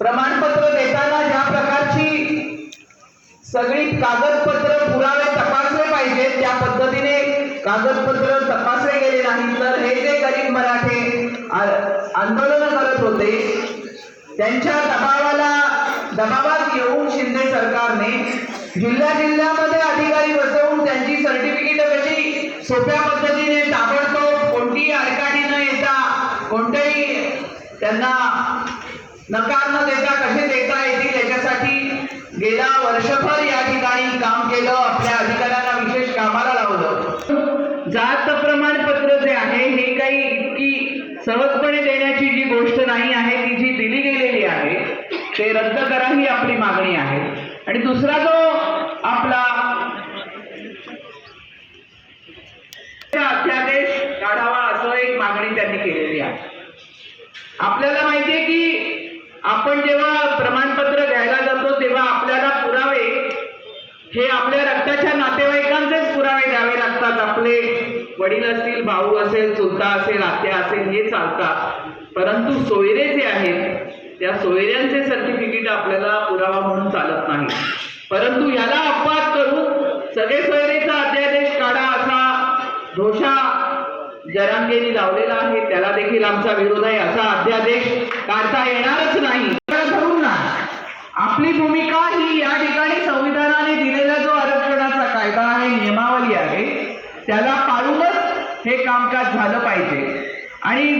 प्रमाणपत्र देताना ज्या प्रकारची सगळी कागदपत्र पुरावे तपासले पाहिजेत त्या पद्धतीने कागदपत्र तपासले गेले नाही तर हे जे गरीब मराठे आंदोलन करत होते त्यांच्या दबावाला दबावात येऊन शिंदे सरकारने जिल्ह्या जिल्ह्यामध्ये अधिकारी बसवून त्यांची सर्टिफिकेट कशी सोप्या पद्धतीने ताबडतोब कोणतीही अडकाठी न येता कोणत्याही त्यांना नकार न देता कसे देता येतील याच्यासाठी गेला वर्षभर या ठिकाणी काम केलं आपल्या अधिकाऱ्यांना विशेष कामाला लावलं. जात प्रमाणपत्र जे आहे हे काही इतकी सहजपणे देण्याची जी गोष्ट नाही आहे ती जी दिली गेलेली आहे ते रद्द करा ही आपली मागणी आहे. आणि दुसरा जो आपला अध्यादेश काढावा असं एक मागणी त्यांनी केलेली आहे. आपल्याला माहितीये की आपण जेव्हा प्रमाणपत्र घ्यायला जातो तेव्हा आपल्याला पुरावे हे आपल्या रक्ताच्या नातेवाईकांचेच पुरावे द्यावे लागतात. आपले वडील असतील भाऊ असेल चुलता असेल आत्या असेल हे चालतात. परंतु सोयरे जे आहेत त्या सोयऱ्यांचे सर्टिफिकेट आपल्याला पुरावा म्हणून चालत नाही. परंतु याला अपवाद करून सगळे सोयरेचा अध्यादेश काढा असा घोषा जरांगेनी लावलेला आहे. त्याला देखील आमचा विरोध आहे. असा अध्यादेश काढता येणार नाही धरून ना आपली भूमिका ही या ठिकाणी संविधानाने दिलेला जो आरक्षणाचा कायदा आहे नियमावली आहे त्याला पाळूनच हे कामकाज झालं पाहिजे. आणि